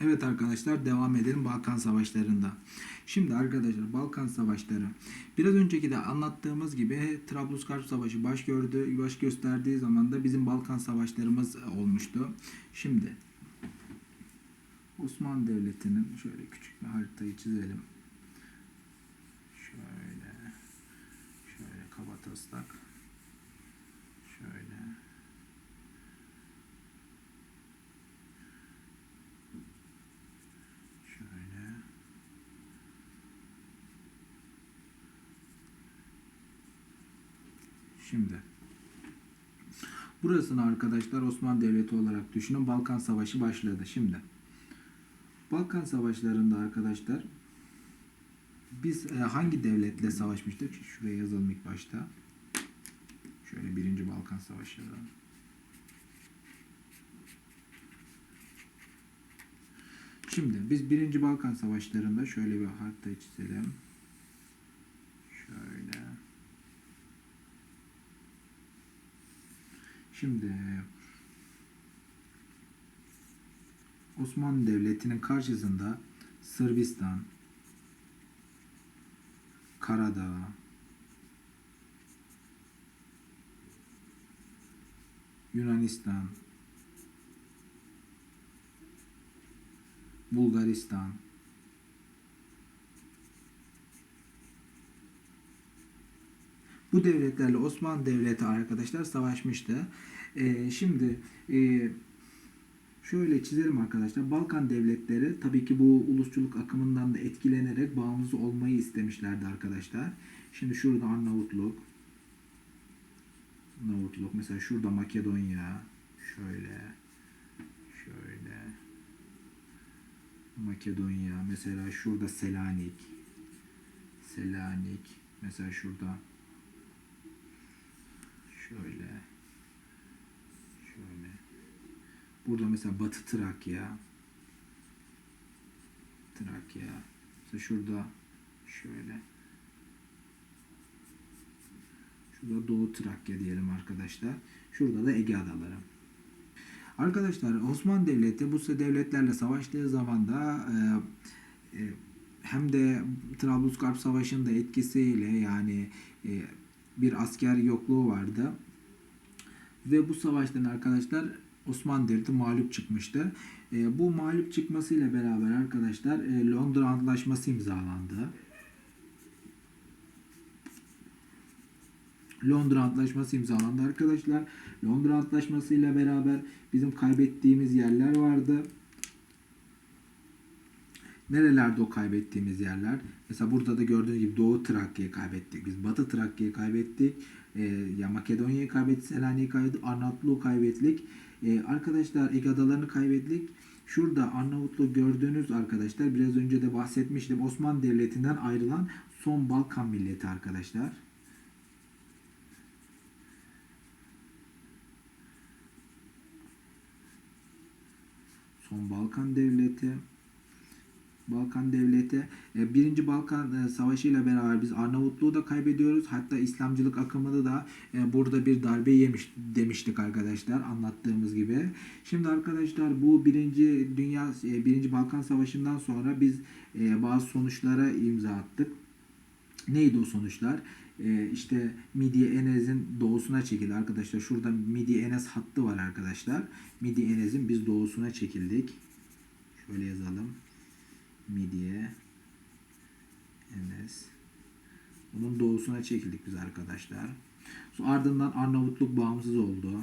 Evet arkadaşlar devam edelim Balkan Savaşları'nda. Şimdi arkadaşlar Balkan Savaşları. Biraz önceki de anlattığımız gibi Trablusgarp Savaşı baş gördü, baş gösterdiği zaman da bizim Balkan Savaşlarımız olmuştu. Şimdi Osmanlı Devleti'nin şöyle küçük bir haritayı çizelim. Şöyle şöyle kaba taslak. Şöyle Şöyle. Şimdi. Burasını arkadaşlar Osmanlı Devleti olarak düşünün. Balkan Savaşı başladı. Şimdi. Balkan Savaşlarında arkadaşlar biz e, hangi devletle savaşmıştık? Şuraya yazalım ilk başta. Şöyle birinci Balkan Savaşları. Şimdi biz birinci Balkan Savaşları'nda şöyle bir harita çizelim. Şöyle. Şimdi Osmanlı Devleti'nin karşısında Sırbistan, Karadağ, Yunanistan, Bulgaristan, bu devletlerle Osmanlı Devleti arkadaşlar savaşmıştı. Ee, şimdi e, şöyle çizelim arkadaşlar. Balkan devletleri tabii ki bu ulusçuluk akımından da etkilenerek bağımsız olmayı istemişlerdi arkadaşlar. Şimdi şurada Arnavutluk, Arnavutluk mesela şurada Makedonya, şöyle, şöyle, Makedonya, mesela şurada Selanik, Selanik, mesela şurada şöyle, şöyle, burada mesela Batı Trakya, Trakya, mesela şurada şöyle, şurada Doğu Trakya diyelim arkadaşlar, şurada da Ege Adaları. Arkadaşlar Osmanlı Devleti bu devletlerle savaştığı zaman da e, e, hem de Trablusgarp Savaşı'nın da etkisiyle yani e, bir asker yokluğu vardı. Ve bu savaştan arkadaşlar Osmanlı Devleti mağlup çıkmıştı. E, bu mağlup çıkmasıyla beraber arkadaşlar e, Londra Antlaşması imzalandı. Londra Antlaşması imzalandı arkadaşlar. Londra Antlaşması ile beraber bizim kaybettiğimiz yerler vardı. Nerelerde o kaybettiğimiz yerler? Mesela burada da gördüğünüz gibi Doğu Trakya'yı kaybettik. Biz Batı Trakya'yı kaybettik. Ee, ya Makedonya'yı kaybettik, Selanik'i kaybettik, Arnavutluğu kaybettik. Ee, arkadaşlar Ege Adalarını kaybettik. Şurada Arnavutluğu gördüğünüz arkadaşlar biraz önce de bahsetmiştim. Osmanlı Devleti'nden ayrılan son Balkan milleti arkadaşlar. Son Balkan Devleti. Balkan Devleti. E, Birinci Balkan e, Savaşı ile beraber biz Arnavutluğu da kaybediyoruz. Hatta İslamcılık akımını da e, burada bir darbe yemiş demiştik arkadaşlar anlattığımız gibi. Şimdi arkadaşlar bu birinci Dünya Birinci Balkan Savaşı'ndan sonra biz bazı sonuçlara imza attık. Neydi o sonuçlar? Ee, işte Midye Enez'in doğusuna çekildi arkadaşlar. Şurada Midye Enez hattı var arkadaşlar. Midye Enez'in biz doğusuna çekildik. Şöyle yazalım. Midye Enez. Bunun doğusuna çekildik biz arkadaşlar. Sonra ardından Arnavutluk bağımsız oldu.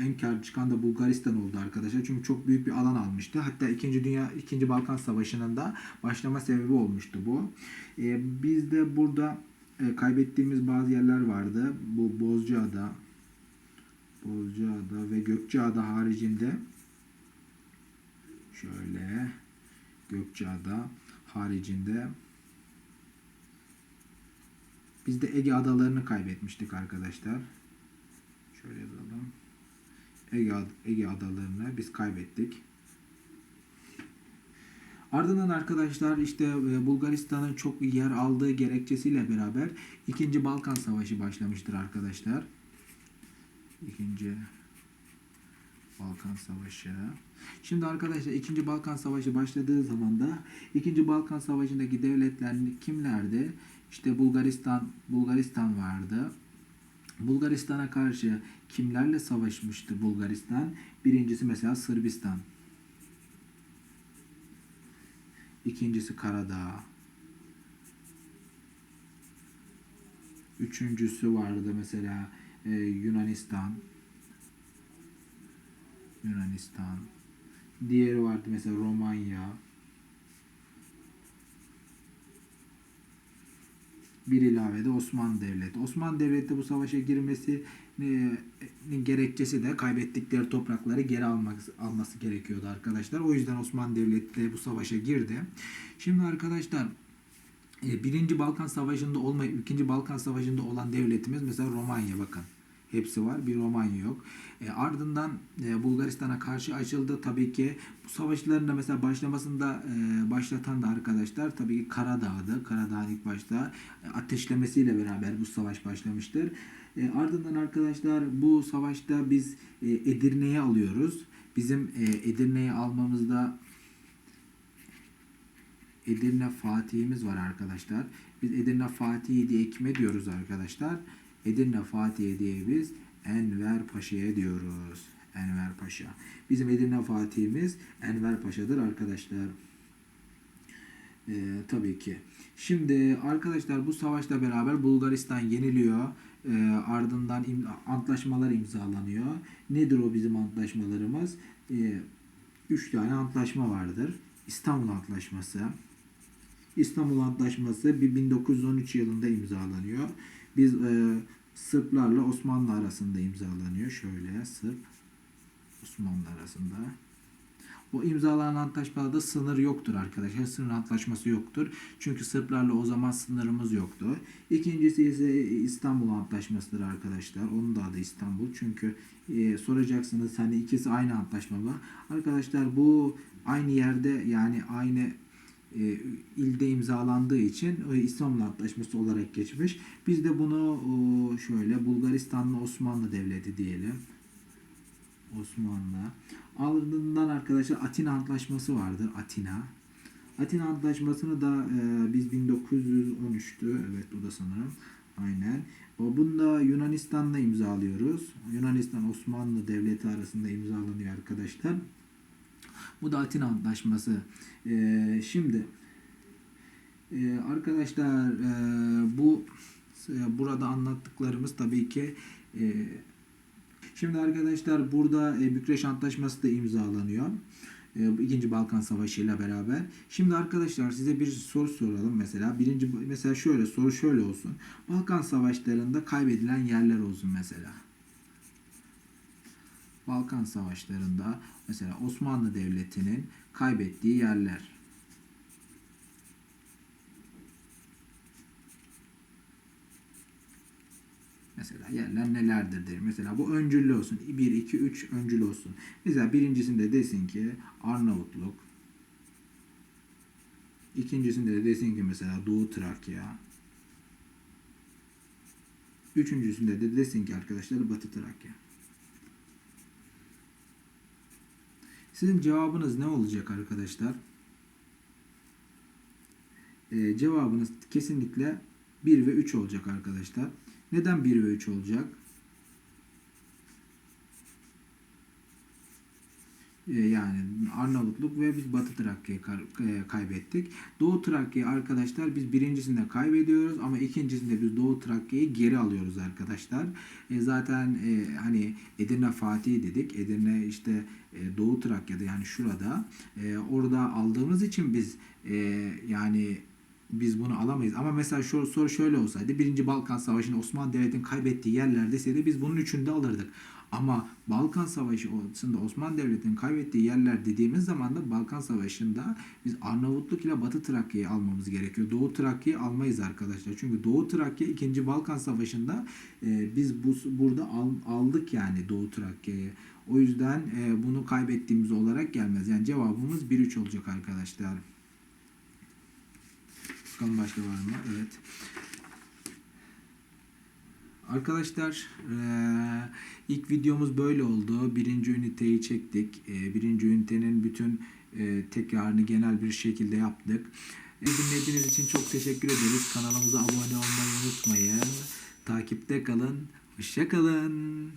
en kar çıkan da Bulgaristan oldu arkadaşlar. Çünkü çok büyük bir alan almıştı. Hatta 2. Dünya 2. Balkan Savaşı'nın da başlama sebebi olmuştu bu. Ee, biz de burada e, kaybettiğimiz bazı yerler vardı. Bu Bozcaada, Bozcaada ve Gökçeada haricinde şöyle Gökçeada haricinde biz de Ege adalarını kaybetmiştik arkadaşlar. Şöyle yazalım. Ege, Ege adalarını biz kaybettik. Ardından arkadaşlar işte e, Bulgaristan'ın çok yer aldığı gerekçesiyle beraber 2. Balkan Savaşı başlamıştır arkadaşlar. İkinci Balkan Savaşı. Şimdi arkadaşlar 2. Balkan Savaşı başladığı zaman da 2. Balkan Savaşı'ndaki devletler kimlerdi? İşte Bulgaristan Bulgaristan vardı. Bulgaristan'a karşı kimlerle savaşmıştı Bulgaristan? Birincisi mesela Sırbistan. İkincisi Karadağ. Üçüncüsü vardı mesela e, Yunanistan. Yunanistan. Diğeri vardı mesela Romanya. Bir ilave de Osmanlı Devleti. Osmanlı Devleti bu savaşa girmesi e, gerekçesi de kaybettikleri toprakları geri almak alması gerekiyordu arkadaşlar. O yüzden Osmanlı Devleti de bu savaşa girdi. Şimdi arkadaşlar e, Birinci Balkan Savaşı'nda olmayıp ikinci Balkan Savaşı'nda olan devletimiz mesela Romanya bakın. Hepsi var. Bir Romanya yok. E, ardından e, Bulgaristan'a karşı açıldı. Tabii ki bu savaşların da mesela başlamasında e, başlatan da arkadaşlar tabii ki Karadağ'dı. Karadağ'ın ilk başta e, ateşlemesiyle beraber bu savaş başlamıştır. E, ardından arkadaşlar bu savaşta biz e, Edirne'yi alıyoruz. Bizim e, Edirne'yi almamızda Edirne Fatih'imiz var arkadaşlar. Biz Edirne Fatih'i diye kime diyoruz arkadaşlar? Edirne Fatih'e diye biz Enver Paşa'ya diyoruz. Enver Paşa. Bizim Edirne Fatih'imiz Enver Paşa'dır arkadaşlar. Ee, tabii ki. Şimdi arkadaşlar bu savaşla beraber Bulgaristan yeniliyor. Ee, ardından im- antlaşmalar imzalanıyor. Nedir o bizim antlaşmalarımız? Ee, üç tane antlaşma vardır. İstanbul Antlaşması. İstanbul Antlaşması bir 1913 yılında imzalanıyor. Biz e, Sırplarla Osmanlı arasında imzalanıyor. Şöyle Sırp Osmanlı arasında. O imzalanan antlaşmada sınır yoktur arkadaşlar. Sınır antlaşması yoktur. Çünkü Sırplarla o zaman sınırımız yoktu. İkincisi ise İstanbul Antlaşması'dır arkadaşlar. Onun da adı İstanbul. Çünkü e, soracaksınız hani ikisi aynı antlaşma mı? Arkadaşlar bu aynı yerde yani aynı ilde imzalandığı için e, İstanbul Antlaşması olarak geçmiş. Biz de bunu e, şöyle Bulgaristanlı Osmanlı Devleti diyelim. Osmanlı. Ardından arkadaşlar Atina Antlaşması vardır. Atina. Atina Antlaşması'nı da e, biz 1913'tü. Evet o da sanırım. Aynen. O, bunu da Yunanistan'la imzalıyoruz. Yunanistan Osmanlı Devleti arasında imzalanıyor arkadaşlar. Bu da Atina Antlaşması. E, şimdi e, arkadaşlar e, bu e, burada anlattıklarımız tabii ki e, Şimdi arkadaşlar burada e, Bükreş Antlaşması da imzalanıyor. E, İkinci Balkan Savaşı ile beraber. Şimdi arkadaşlar size bir soru soralım mesela. Birinci mesela şöyle soru şöyle olsun. Balkan Savaşlarında kaybedilen yerler olsun mesela. Balkan Savaşlarında mesela Osmanlı Devleti'nin kaybettiği yerler. Mesela yerler nelerdir der. Mesela bu öncüllü olsun. 1, 2, 3 öncül olsun. Mesela birincisinde desin ki Arnavutluk. İkincisinde de desin ki mesela Doğu Trakya. Üçüncüsünde de desin ki arkadaşlar Batı Trakya. Sizin cevabınız ne olacak arkadaşlar? Ee, cevabınız kesinlikle 1 ve 3 olacak arkadaşlar. Neden 1 ve 3 olacak? Yani Arnavutluk ve biz Batı Trakya'yı e, kaybettik. Doğu Trakya'yı arkadaşlar biz birincisinde kaybediyoruz ama ikincisinde biz Doğu Trakya'yı geri alıyoruz arkadaşlar. E, zaten e, hani Edirne Fatih dedik. Edirne işte e, Doğu Trakya'da yani şurada. E, orada aldığımız için biz e, yani biz bunu alamayız. Ama mesela şu soru şöyle olsaydı. Birinci Balkan Savaşı'nda Osmanlı Devleti'nin kaybettiği yerler deseydi biz bunun üçünü de alırdık. Ama Balkan Savaşı'nda Osmanlı Devleti'nin kaybettiği yerler dediğimiz zaman da Balkan Savaşı'nda biz Arnavutluk ile Batı Trakya'yı almamız gerekiyor. Doğu Trakya'yı almayız arkadaşlar. Çünkü Doğu Trakya 2. Balkan Savaşı'nda e, biz bu burada al, aldık yani Doğu Trakya'yı. O yüzden e, bunu kaybettiğimiz olarak gelmez. Yani cevabımız 1-3 olacak arkadaşlar. Bakalım başka var mı? Evet. Arkadaşlar eee, ilk videomuz böyle oldu. Birinci üniteyi çektik. Eee, birinci ünitenin bütün eee, tekrarını genel bir şekilde yaptık. E, Dinlediğiniz için çok teşekkür ederiz. Kanalımıza abone olmayı unutmayın. Takipte kalın. Hoşça kalın.